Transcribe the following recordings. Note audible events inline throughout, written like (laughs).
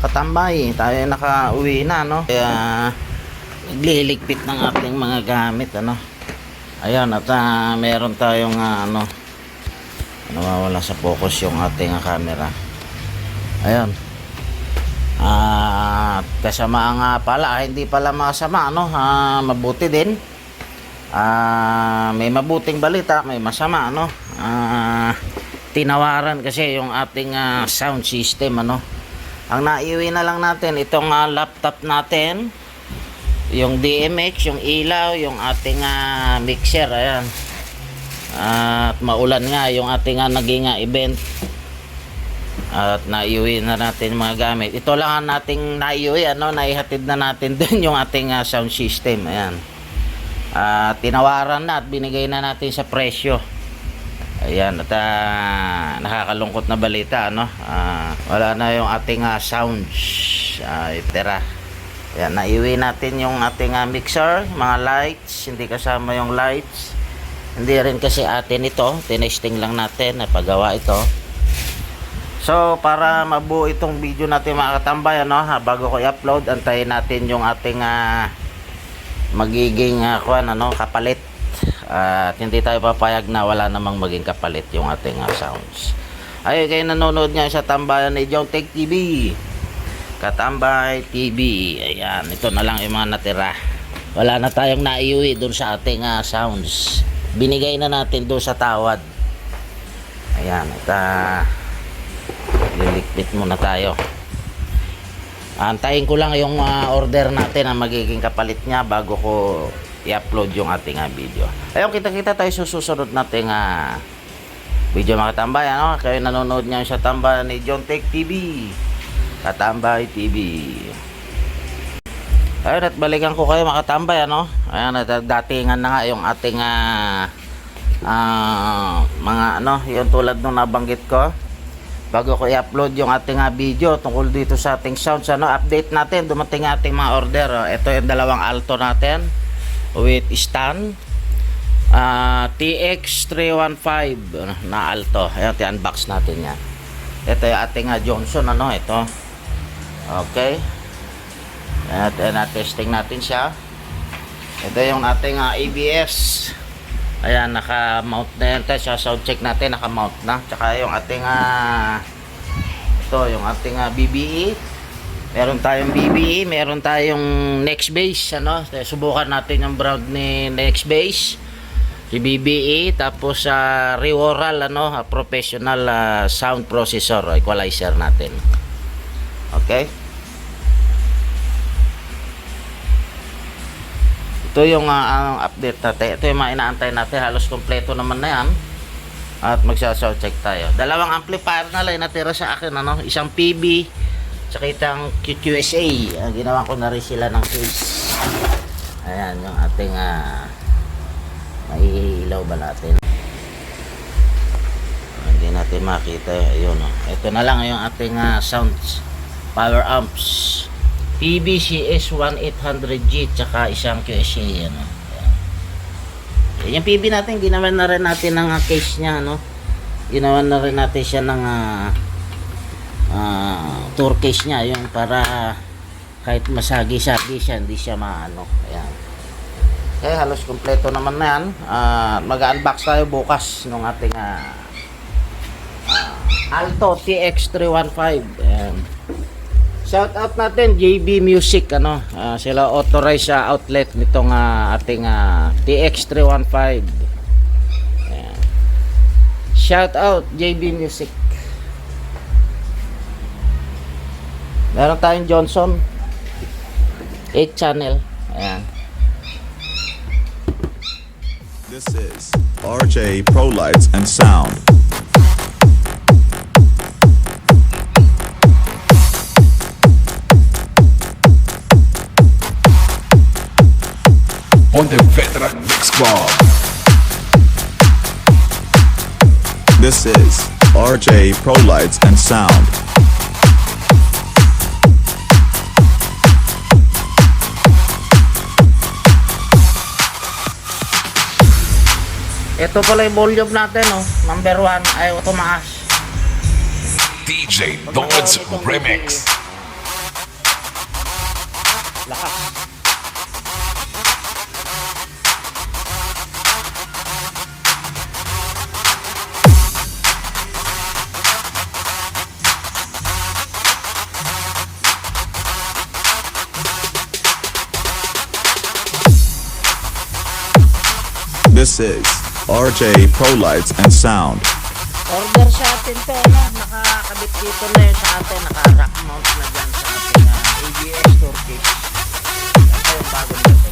Yun, eh, mga katambay, tayo naka-uwi na, no? Kaya, nagliligpit ng ating mga gamit, ano? Ayan, at ah, meron tayong, ah, ano, nawawala sa focus yung ating ah, camera. Ayan. Ah, kasama nga pala, hindi pala masama, ano? Ah, mabuti din. Ah, may mabuting balita, may masama, ano? Ah, tinawaran kasi yung ating ah, sound system, ano? Ang naiuwi na lang natin itong ah, laptop natin, yung DMX, yung ilaw, yung ating ah, mixer, ayan. At maulan nga yung ating ah, naging ah, event. At naiuwi na natin mga gamit. Ito lang ang nating naiuwi, ano, naihatid na natin (laughs) din yung ating ah, sound system, ayan. Ah, tinawaran na at binigay na natin sa presyo. Ayan, at ah, nakakalungkot na balita, ano? Ah, wala na yung ating ah, sounds. Ah, itera. Ayan, naiwi natin yung ating ah, mixer, mga lights, hindi kasama yung lights. Hindi rin kasi atin ito, tinesting lang natin, napagawa ito. So, para mabuo itong video natin mga katambay, ano, ha, bago ko i-upload, antayin natin yung ating ah, magiging uh, kuan ano kapalit at hindi tayo papayag na wala namang maging kapalit yung ating uh, sounds. Ay kayo nanonood nga sa tambayan ni John Tech TV Katambay TV ayan ito na lang yung mga natira. Wala na tayong naiuwi doon sa ating uh, sounds. Binigay na natin doon sa tawad. Ayan at uh, lilikpit muna tayo. Antayin ko lang yung ah, order natin na magiging kapalit niya bago ko i-upload yung ating ah, video. Ayun, kita-kita tayo sa susunod nating ah, video mga katambay. Ano? Kayo nanonood niya sa tamba ni John Tech TV. Katambay TV. Ayun, at balikan ko kayo mga katambay. Ano? Ayan, at datingan na nga yung ating ah, ah, mga ano, yung tulad nung nabanggit ko bago ko i-upload yung ating ah, video tungkol dito sa ating sounds ano update natin dumating ating mga order oh. ito yung dalawang alto natin with stand ah, TX315 ano, na alto. Ayan unbox natin yan. Ito yung ating ah, Johnson ano ito. Okay. At na testing natin siya. Ito yung ating ah, ABS Ayan, naka-mount na yan. Tapos, sound check natin, naka-mount na. Tsaka yung ating, ah, ito, yung ating ah, BBE. Meron tayong BBE, meron tayong next base, ano. Subukan natin yung brand ni next base. Si BBE, tapos sa uh, Reoral, ano, ah, professional ah, sound processor, equalizer natin. Okay? ito yung uh, update natin ito yung mga inaantay natin halos kompleto naman na yan at magsa-sound check tayo dalawang amplifier na lang natira sa akin ano isang PB tsaka itang QQSA uh, ginawa ko na rin sila ng case ayan yung ating uh, maihilaw ba natin hindi natin makita ayun oh. ito na lang yung ating uh, sounds power amps PBCS 1800G tsaka isang QSA ano. Ayan. Yung PB natin ginawa na rin natin ng uh, case niya no. Ginawa na rin natin siya ng uh, uh, tour case niya yung para kahit masagi-sagi siya hindi siya maano. Ayan. Okay, halos kompleto naman na yan. Uh, Mag-unbox tayo bukas ng ating uh, uh, Alto TX315. Ayan. Shout out natin JB Music ano, uh, sila authorized sa outlet nitong uh, ating uh, TX315. Ayan. Shout out JB Music. Meron tayong Johnson 8 channel. Ayan. This is RJ Pro Lights and Sound. on the veteran mix bar. This is RJ Pro Lights and Sound. Ito pala yung volume natin oh. Number 1 ay tumaas. DJ DJ Lords Remix. Lakas. This is RJ Pro Lights and Sound. Order sa atin to, ano? Nakakabit dito na sa atin. Naka-rack mount na dyan sa ating uh, ABS toolkit. Ito yung bagong dating.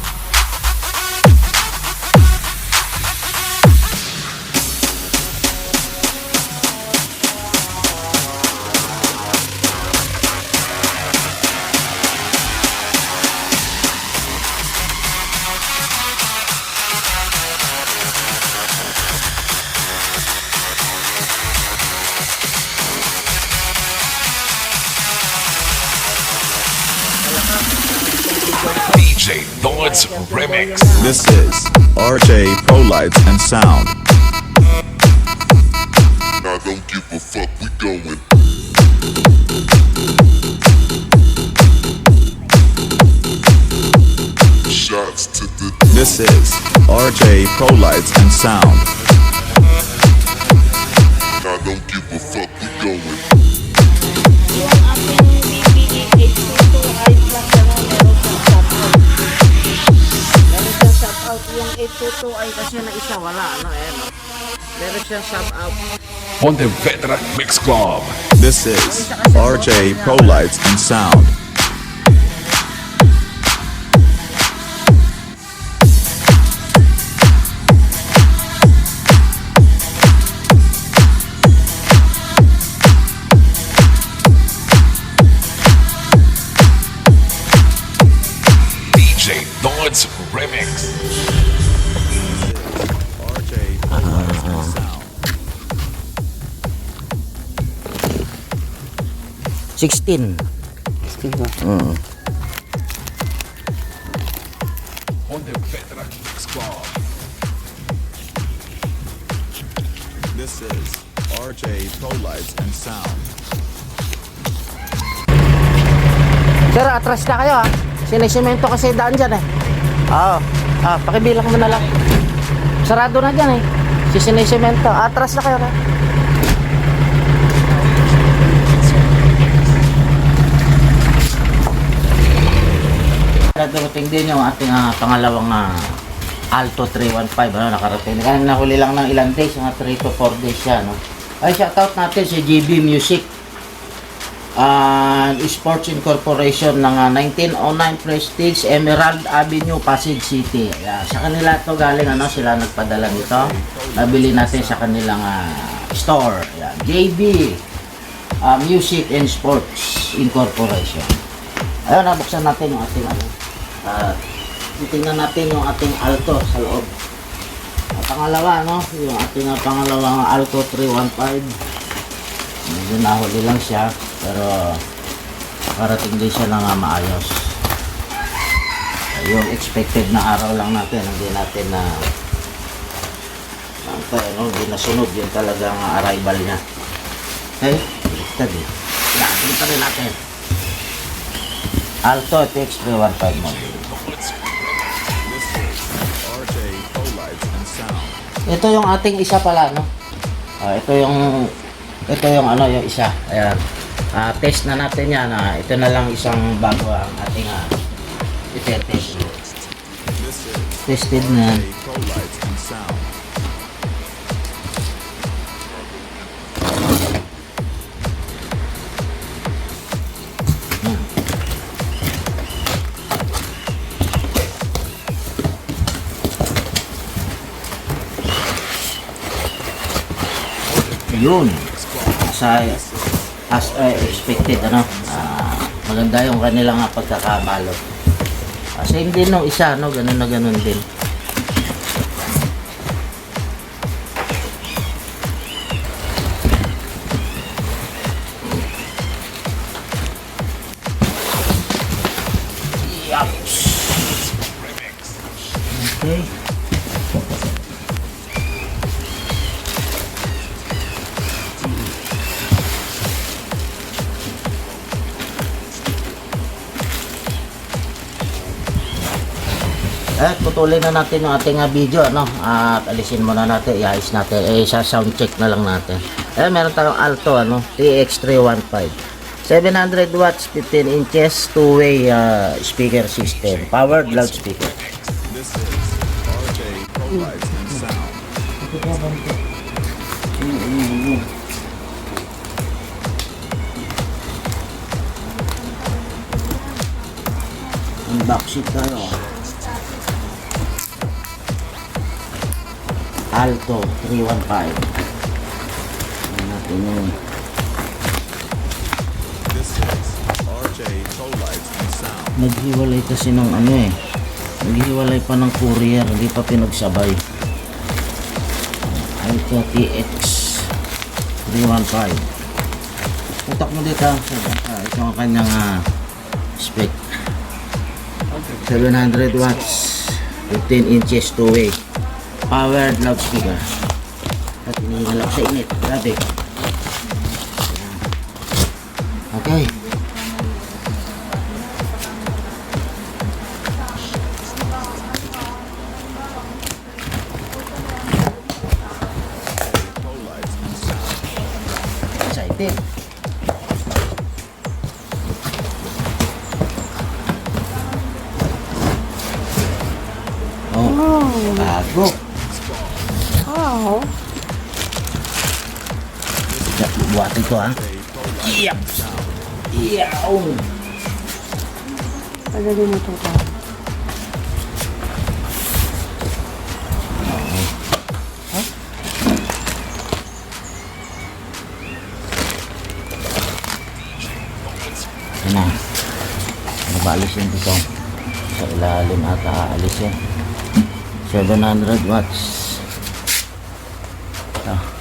Remix. This is RJ Pro Lights and Sound. I don't give a fuck, we going. Shots to the This is RJ Pro Lights and Sound. I don't give a fuck, we going. Out. Yung 822i kasi na isa wala, ano eh. No? Meron siyang shut out. Pontevedra Mix Club. This is RJ Pro Lights and Sound. Remix. 16. Pontevedra Mix Club. This is RJ Pro Lights and Sound. Sir, atras na kayo ha. Sinisemento kasi daan dyan eh. Oo. Ah, pakibilang mo na lang. Sarado na dyan eh. Sisinisemento. Atras na kayo ha. Dumating din yung ating ah, pangalawang ah, Alto 315 ano nakarating. Kanina nahuli lang ng ilang days, mga 3 to 4 days siya no. Ay shoutout natin si GB Music uh, Sports Incorporation ng ah, 1909 Prestige Emerald Avenue, Pasig City. Ayan. Sa kanila to galing ano, sila nagpadala nito. Nabili natin sa kanilang ah, store. Ayan. JB ah, Music and Sports Incorporation. Ayun, nabuksan natin yung ating ano. Uh, titingnan natin yung ating alto sa loob. Ah, pangalawa, no? Yung ating ah, pangalawang alto 315. Medyo nahuli lang siya, pero nakarating din siya ng ah, maayos. Yung expected na araw lang natin, hindi natin na uh, ano, hindi nasunod yung talagang ah, arrival niya. Okay? Study. Yan, dito rin natin. Alto TX315 model. This is RJ Pro Lights and Sound. Ito yung ating isa pala, no? Ah, ito yung ito yung ano, yung isa. Ayan. Ah, test na natin yan. Ah, ito na lang isang bago ang ating ah, ite-test. Tested na. Yun. Sa as uh, expected, ano? Ah, maganda yung kanilang pagkakabalot. Ah, same din nung isa, no? Ganun na ganun din. At putulin na natin yung ating ah, video, ano? At alisin muna natin, iayos natin. Eh, sa sound check na lang natin. Eh, meron tayong Alto, ano? TX315. 700 watts, 15 inches, two-way ah, speaker system. Powered loudspeaker. This is RJ Pro Sound. Unboxing tayo. Alto 315. Tingnan natin Sound. naghiwalay kasi ng ano eh. Naghiwalay pa ng courier, hindi pa pinagsabay. Alto TX 315. Putak mo dito. Ah, ito ang kanyang ah, spec. 700 watts, 15 inches two-way. Powered loudspeaker. At inihingal ako sa init. Grabe. Okay. Excited. Ha. Iyap! Iyaw! Tagalin mo ito ka. Yan na. Ano ba alisin dito? Sa ilalim ata aalisin. 700 watts. Ito.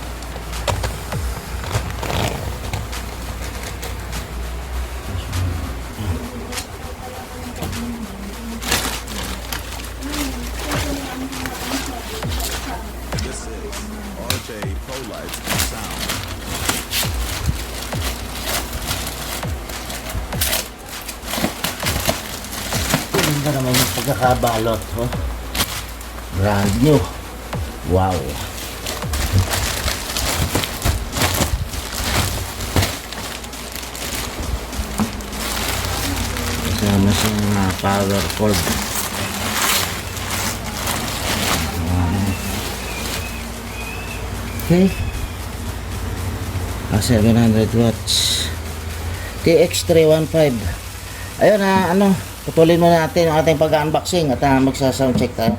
Pagkakabalot. Oh. Brand new. Wow. Kasama siyang uh, power cord. Okay. Ah, 700 watts. TX315. Ayun na, ano, putulin muna natin ang ating pag-unboxing at uh, magsa-sound check tayo.